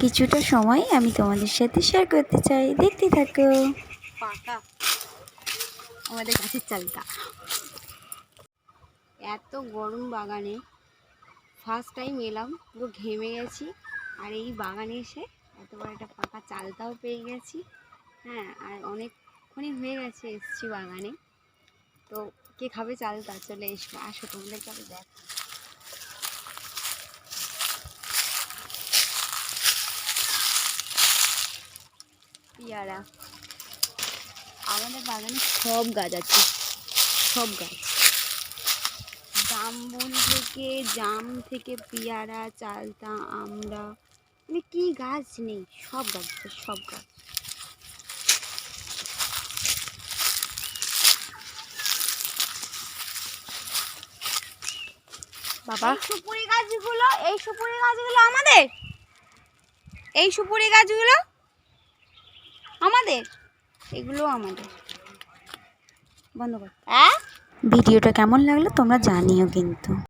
কিছুটা সময় আমি তোমাদের সাথে শেয়ার করতে চাই। দেখতে থাকো। পাকা। আমাদের গাছের চালটা। এত গরম বাগানে ফার্স্ট টাইম এলাম, পুরো ঘেমে গেছি। আর এই বাগানে এসে এত বড় একটা পাকা চালতাও পেয়ে গেছি। হ্যাঁ আর অনেকক্ষণই হয়ে গেছে এসছি বাগানে। তো কে খাবে চালতা চলে এসো। আসো, তোমাদেরকে আমি দেখ পেয়ারা। আমাদের বাগানে সব গাছ আছে। সব গাছ। জামবুল থেকে জাম থেকে পেয়ারা চালতা আমড়া মানে কি গাছ নেই? সব গাছ আছে সব গাছ। বাবা। সুপুরি গাছগুলো এই সুপুরি গাছগুলো আমাদের? এই সুপুরি গাছগুলো আমাদের? এগুলো আমাদের। বন্ধ কর। ভিডিওটা কেমন লাগল তোমরা জানিও কিন্তু।